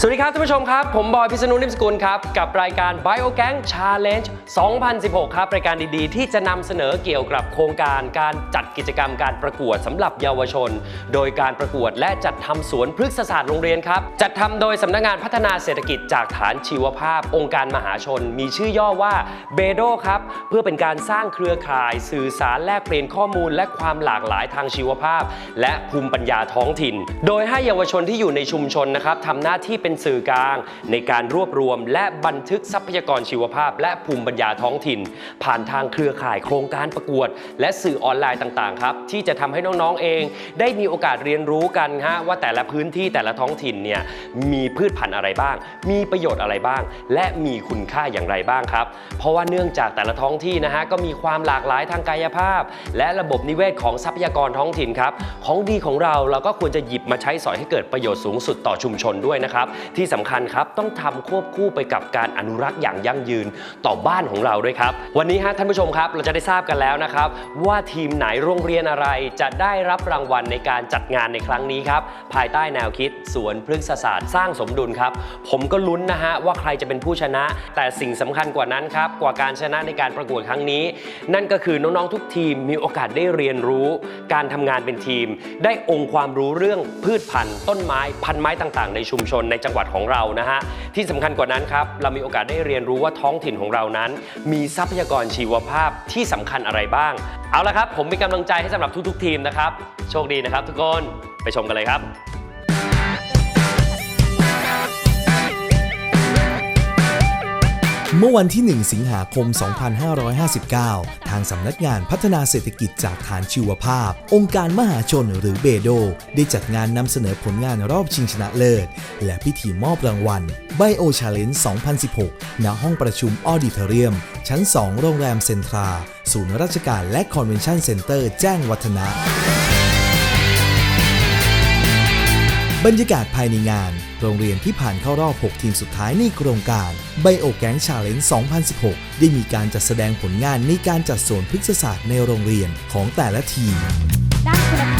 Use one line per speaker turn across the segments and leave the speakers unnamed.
สวัสดีครับท่านผู้ชมครับ ผมบอยพิษณุนิมสกุลครับ กับรายการ Biogang Challenge 2016 ครับ รายการดีๆ ที่จะนำเสนอเกี่ยวกับโครงการการจัดกิจกรรมการประกวดสำหรับเยาวชน โดยการประกวดและจัดทำสวนพฤกษศาสตร์โรงเรียนครับ จัดทำโดยสำนักงานพัฒนาเศรษฐกิจจากฐานชีวภาพ องค์การมหาชน มีชื่อย่อว่าเบโดครับเพื่อเป็นการสร้างเครือข่าย สื่อสารแลกเปลี่ยนข้อมูล และความหลากหลายทางชีวภาพ และภูมิปัญญาท้องถิ่น โดยให้เยาวชนที่อยู่ในชุมชนนะครับทำหน้าที่เป็นสื่อกลาง ในการรวบรวม และบันทึกทรัพยากรชีวภาพ และภูมิปัญญาท้องถิ่น ผ่านทางเครือข่ายโครงการประกวด และสื่อออนไลน์ต่างๆครับที่จะทำให้น้องๆเอง ได้มีโอกาสเรียนรู้กันฮะว่าแต่ละพื้นที่แต่ละท้องถิ่นเนี่ยมีพืชพันธุ์อะไรบ้าง มีประโยชน์อะไรบ้าง และมีคุณค่าอย่างไรบ้างครับ เพราะว่าเนื่องจากแต่ละท้องที่นะฮะก็มีความหลากหลายทางกายภาพ และระบบนิเวศของทรัพยากรท้องถิ่นครับของดีของเราเราก็ควรจะหยิบมาใช้สอยให้เกิดประโยชน์สูงสุดต่อชุมชนด้วยนะครับที่สำคัญครับต้องทำควบคู่ไปกับการอนุรักษ์อย่างยั่งยืนต่อบ้านของเราด้วยครับ วันนี้ฮะท่านผู้ชมครับเราจะได้ทราบกันแล้วนะครับ ว่าทีมไหนโรงเรียนอะไรจะได้รับรางวัลในการจัดงานในครั้งนี้ครับภายใต้แนวคิดสวนพฤกษศาสตร์สร้างสมดุลครับ ผมก็ลุ้นนะฮะว่าใครจะเป็นผู้ชนะ แต่สิ่งสำคัญกว่านั้นครับกว่าการชนะในการประกวดครั้งนี้ นั่นก็คือน้องๆทุกทีมมีโอกาสได้เรียนรู้ การทำงานเป็นทีม ได้องค์ความรู้เรื่องพืชพันธุ์ต้นไม้พันไม้ต่างๆ ในชุมชนในจังหวัดของเรานะฮะที่สำคัญกว่านั้นครับเรามีโอกาสได้เรียนรู้ว่าท้องถิ่นของเรานั้น มีทรัพยากรชีวภาพที่สำคัญอะไรบ้าง เอาละครับ ผมเป็นกำลังใจให้สำหรับทุกๆ ทีมนะครับโชคดีนะครับ ทุกคนไปชมกันเลยครับ
เมื่อวันที่ 1 สิงหาคม 2559 ทางสำนักงานพัฒนาเศรษฐกิจจากฐานชีวภาพ องค์การมหาชนหรือเบโด ได้จัดงานนำเสนอผลงานรอบชิงชนะเลิศ และพิธีมอบรางวัล Bio Challenge 2016 ณ ห้องประชุมออดิเทเรียม ชั้น 2 โรงแรมเซ็นทรา ศูนย์ราชการและคอนเวนชั่นเซ็นเตอร์แจ้งวัฒนะ บรรยากาศภายในงาน โรงเรียนที่ผ่านเข้ารอบ 6 ทีมสุดท้ายในโครงการ Bio Gang Challenge 2016 ได้มีการจัดแสดงผลงานในการจัดสวนพฤกษศาสตร์ในโรงเรียนของแต่ละทีม
ด้านคุณ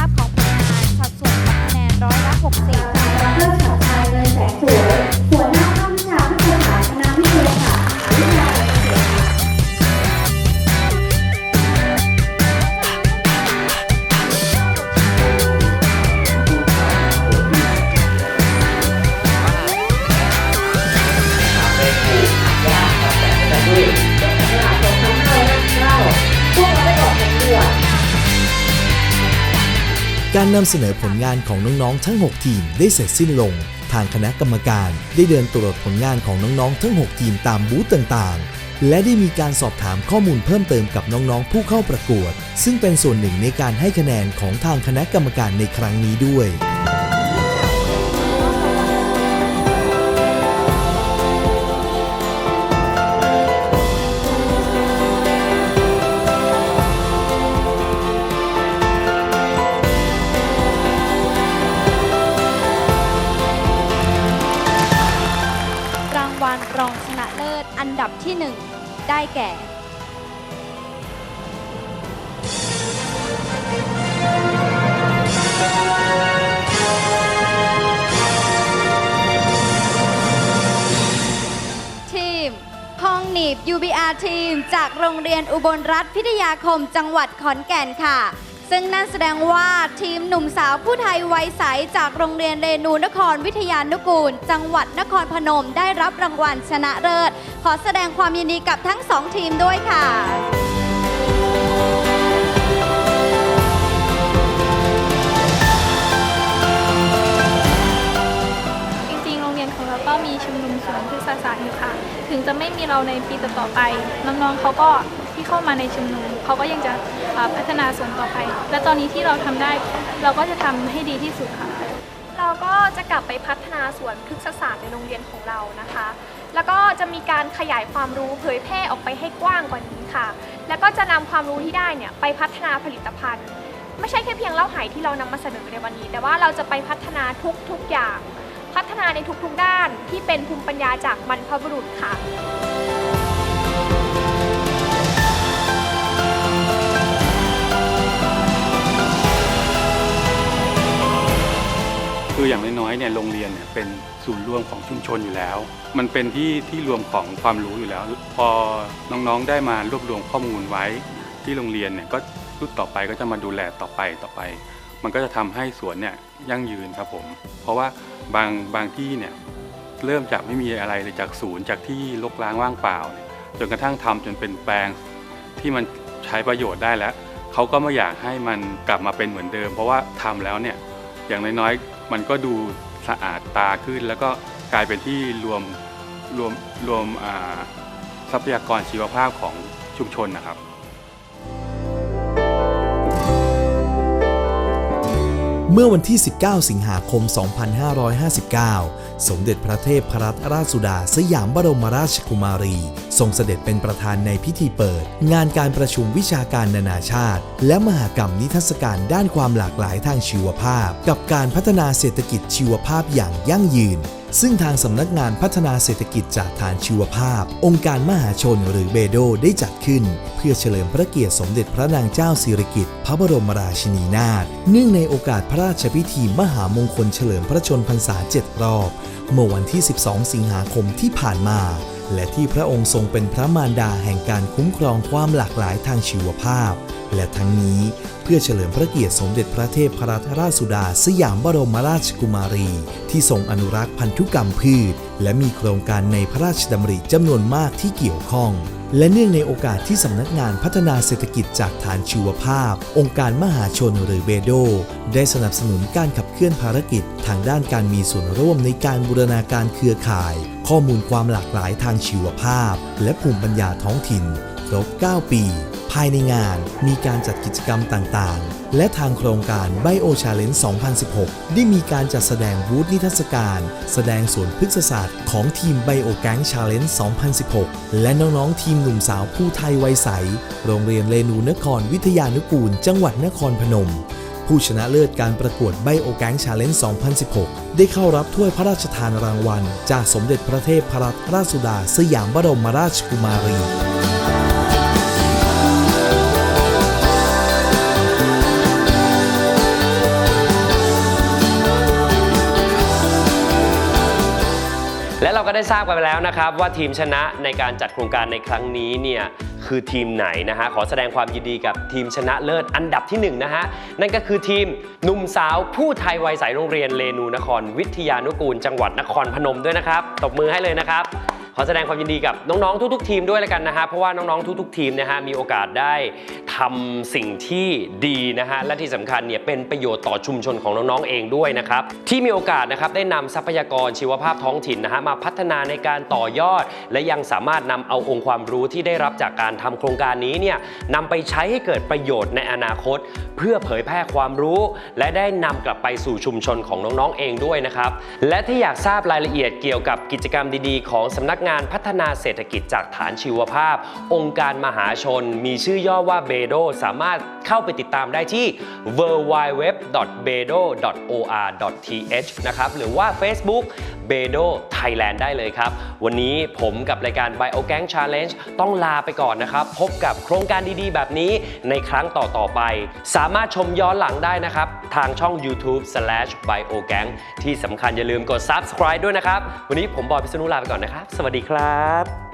กา
รนำเสนอผลงานของน้องๆ ทั้ง 6 ทีมได้เสร็จสิ้นลง ทางคณะกรรมการได้เดินตรวจผลงานของน้องๆ ทั้ง 6 ทีมตามบูธต่างๆ และได้มีการสอบถามข้อมูลเพิ่มเติมกับน้องๆ ผู้เข้าประกวด ซึ่งเป็นส่วนหนึ่งในการให้คะแนนของทางคณะกรรมการในครั้งนี้ด้วย
ที่1ได้แก่ทีมห้องหนีบ UBR ทีม จากโรงเรียนอุบลรัฐพิทยาคมจังหวัดขอนแก่นค่ะ ซึ่งนั่นแสดงว่าทีมหนุ่มสาวผู้ไทยวัยใสจากโรงเรียนเรนูนครวิทยานุกูล จังหวัดนครพนมได้รับรางวัลชนะเลิศ ขอแสดงความยินดีกับทั้งสองทีมด้วยค่ะ
จริงๆโรงเรียนของเราก็มีชุมนุมสวนพฤกษศาสตร์อยู่ค่ะ ถึงจะไม่มีเราในปีต่อๆไป น้องๆเขาก็ ที่เข้ามาในชุมนุมเขาก็ยังจะพัฒนาสวนต่อไป และตอนนี้ที่เราทำได้ เราก็จะทำให้ดีที่สุดค่ะ
เราก็จะกลับไปพัฒนาสวนพฤกษศาสตร์ในโรงเรียนของเรานะคะ แล้วก็จะมีการขยายความรู้เผยแพร่ออกไปให้กว้างกว่านี้ค่ะ แล้วก็จะนำความรู้ที่ได้เนี่ยไปพัฒนาผลิตภัณฑ์ ไม่ใช่แค่เพียงเล่าหายที่เรานำมาเสนอในวันนี้ แต่ว่าเราจะไปพัฒนาทุกๆอย่าง พัฒนาในทุกๆด้านที่เป็นภูมิปัญญาจากบรรพบุรุษค่ะ
คืออย่างน้อยๆเนี่ยโรงเรียนเนี่ยเป็นศูนย์รวมของชุมชนอยู่แล้ว มันเป็นที่ที่รวมของความรู้อยู่แล้ว พอน้องๆได้มารวบรวมข้อมูลไว้ ที่โรงเรียนเนี่ยก็รุ่นต่อไปก็จะมาดูแลต่อไปต่อไป มันก็จะทำให้สวนเนี่ยยั่งยืนครับผม เพราะว่าบางบางที่เนี่ยเริ่มจากไม่มีอะไรเลยจากศูนย์จากที่รกร้างว่างเปล่าเนี่ยจนกระทั่งทำจนเป็นแปลงที่มันใช้ประโยชน์ได้แล้วเขาก็ไม่อยากให้มันกลับมาเป็นเหมือนเดิม เพราะว่าทำแล้วเนี่ย อย่างน้อยๆ มันก็ดูสะอาดตาขึ้น แล้วก็กลายเป็นที่รวมรวมรวมทรัพยากรชีวภาพของชุมชนนะครับ
เมื่อวันที่ 19 สิงหาคม 2559 สมเด็จพระเทพรัตนราชสุดา สยามบรมราชกุมารี ทรงเสด็จเป็นประธานในพิธีเปิด งานการประชุมวิชาการนานาชาติ และมหากรรมนิทรรศการด้านความหลากหลายทางชีวภาพ กับการพัฒนาเศรษฐกิจชีวภาพอย่างยั่งยืน ซึ่งทางสำนักงานพัฒนาเศรษฐกิจจากฐานชีวภาพ องค์การมหาชนหรือเบโดได้จัดขึ้น เพื่อเฉลิมพระเกียรติสมเด็จพระนางเจ้าสิริกิติ์พระบรมราชินีนาถเนื่องในโอกาสพระราชพิธีมหามงคลเฉลิมพระชนพรรษาเจ็ดรอบ เมื่อวันที่ 12 สิงหาคมที่ผ่านมาและที่พระองค์ทรงเป็นพระมารดาแห่งการคุ้มครองความหลากหลายทางชีวภาพ และทั้งนี้เพื่อเฉลิมพระเกียรติสมเด็จพระเทพพรัตนราชสุดาสยามบรมราชกุมารี ที่ทรงอนุรักษ์พันธุกรรมพืช และมีโครงการในพระราชดำริจำนวนมากที่เกี่ยวข้อง และเนื่องในโอกาสที่สำนักงานพัฒนาเศรษฐกิจจากฐานชีวภาพ องค์การมหาชนหรือเบโด ได้สนับสนุนการขับเคลื่อนภารกิจ ทางด้านการมีส่วนร่วมในการบูรณาการเครือข่าย ข้อมูลความหลากหลายทางชีวภาพ และภูมิปัญญาท้องถิ่นครบ 9 ปี ภายในงานมีการจัดกิจกรรมต่างๆ และทางโครงการ Bio Challenge 2016 ได้มีการจัดแสดงบูธนิทรรศการ แสดงสวนพฤกษศาสตร์ของทีม Bio Gang Challenge 2016 และน้อง ๆ ทีมหนุ่มสาวผู้ไทยวัยใส โรงเรียนเรนูนครวิทยานุกูล จังหวัดนครพนม ผู้ชนะเลิศการประกวด Bio Gang Challenge 2016 ได้เข้ารับถ้วยพระราชทานรางวัล จากสมเด็จพระเทพพรัตนราชสุดาสยามบรมราชกุมารี
และเราก็ได้ทราบกันไปแล้วนะครับ ว่าทีมชนะในการจัดโครงการในครั้งนี้เนี่ยคือทีมไหนนะฮะขอแสดงความยินดีกับทีมชนะเลิศอันดับที่1นนะฮะนั่นก็คือทีมหนุ่มสาวผู้ไทยวัยใสโรงเรียนเรนูนคร วิทยานุกูล จังหวัดนครพนมด้วยนะครับตบมือให้เลยนะครับ ขอแสดงความยินดีกับน้องๆทุก ๆ ทีมด้วยแล้วกันนะฮะเพราะว่าน้องๆทุก ๆ ทีมนะฮะมีโอกาสได้ ทำสิ่งที่ดีนะฮะและที่สำคัญเนี่ยเป็นประโยชน์ต่อชุมชนของน้องๆเองด้วยนะครับที่มีโอกาสนะครับได้นำทรัพยากรชีวภาพท้องถิ่นนะฮะมาพัฒนาในการต่อยอด และยังสามารถนำเอาองค์ความรู้ที่ได้รับจากการทำโครงการนี้เนี่ยนำไปใช้ให้เกิดประโยชน์ในอนาคต เพื่อเผยแพร่ความรู้ และได้นำกลับไปสู่ชุมชนของน้องๆเองด้วยนะครับและที่อยากทราบรายละเอียดเกี่ยวกับกิจกรรมดีๆ ของสำนักงานพัฒนาเศรษฐกิจจากฐานชีวภาพ องค์การมหาชน มีชื่อย่อว่าเบโดสามารถเข้าไปติดตามได้ที่ w w w b e d o o r t h นะครับ หรือว่า Facebook b e d o Thailand ได้เลยครับ วันนี้ผมกับรายการ Bio Gang Challenge ต้องลาไปก่อนนะครับ พบกับโครงการดีๆ แบบนี้ในครั้งต่อ ๆ ไป สามารถชมย้อนหลังได้นะครับ ทางช่อง YouTube/biogang ที่สำคัญอย่าลืมกด Subscribe ด้วยนะครับ วันนี้ผมบอยพิษณุลาไปก่อนนะครับ สวัสดีครับ